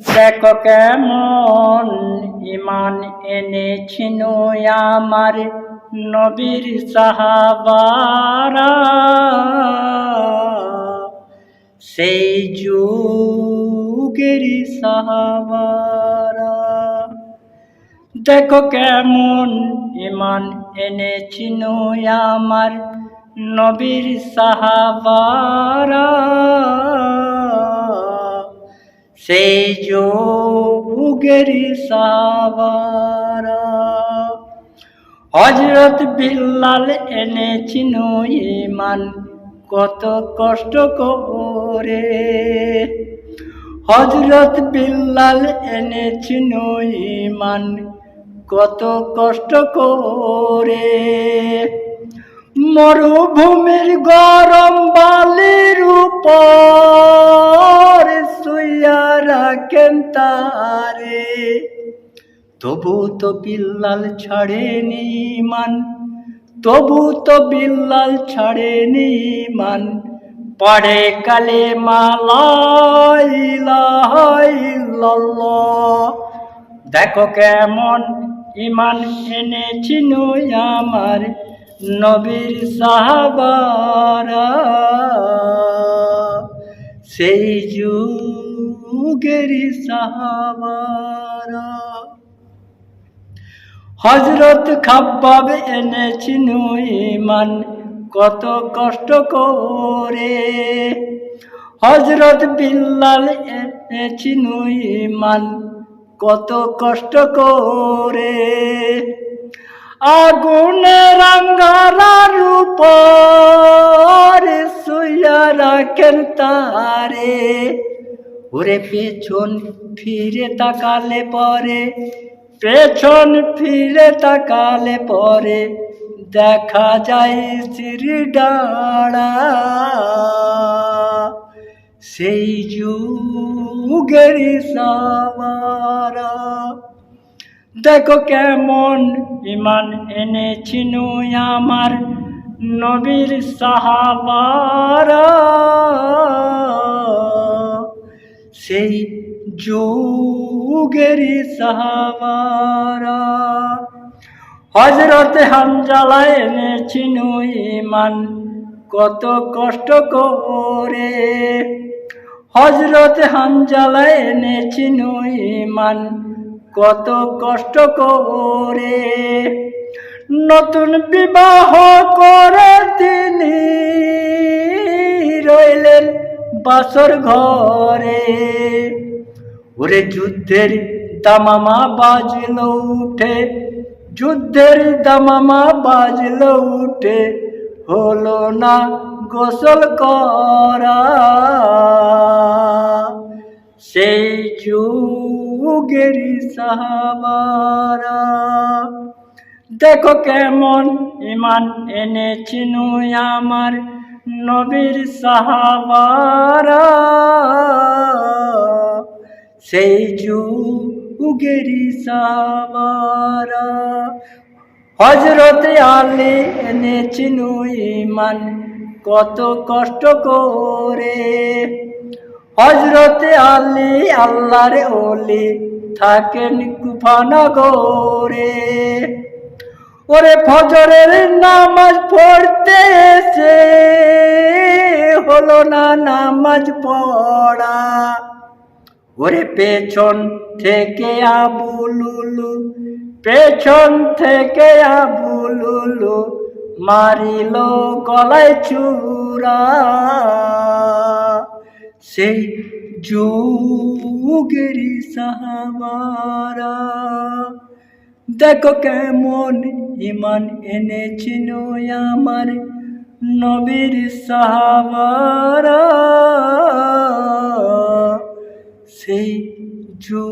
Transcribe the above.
দেখো কেমন ইমান এনেছিল আমার নবীর সাহাবারা। সেই যুগের সাহাবারা। দেখো কেমন ইমান এনেছিল আমার নবীর সাহাবারা সেই যুগের সাহাবারা হজরত বিল্লাল এনেছিল ইমান কত কষ্ট করে হজরত বিল্লাল এনেছিল ইমান কত কষ্ট করে মরুভূমির গরম রাখেন তারে তবু তো বিল্লাল ছাড়েনি মান তবু তো বিল্লাল ছাড়েনি মান পড়ে কালে দেখো কেমন ইমান এনেছিল আমার নবীর সাহাবারা। সেই যুগের সাহাবারা। হজরত খাব্বাব এনেছিল ইমান, কত কষ্ট করে। হজরত বিল্লাল এনেছিল ইমান, কত কষ্ট করে। আগুনে রাঙ্গারার উপর শুইয়া রাখেন তারে। ওরে পেছন ফিরে তাকালে পরে, পেছন ফিরে তাকালে পরে দেখা যায় শ্রী ডাড়া। সেই যুগের সামারা। দেখো কেমন ইমান এনেছিনু আমার নবীর সাহাবারা। যুগের সাহাবারা। হজরত হামজালা এনেছিল ইমান কত কষ্ট করে। হজরত হামজালা এনেছিল ইমান কত কষ্ট করে। নতুন বিবাহ করে তিনি রইলেন বাসর ঘরে। ওরে যুদ্ধের দামামা বাজল উঠে, যুদ্ধের দামামা বাজল উঠে, হলো না গোসল করা। সেই যুগের সাহাবারা, দেখো কেমন ইমান এনেছিল আমার নবীর সাহাবারা। সেই যুগের সাহাবারা হজরত আলী এনেছিল ইমান কত কষ্ট করে। হজরত আলী আল্লাহর ওলি থাকেন কুফানগরে। ওরে ফজরের নামাজ পড়তে এসে হলো না নামাজ পড়া? ওরে পেছন থেকে আবুলুলু, পেছন থেকে আবুলুলু মারিল গলায় চূড়া। সেই যুগের সাহাবারা, দেখো কেমন ইমান এনেছিল আমার নবীর সাহাবারা। সেই যুগ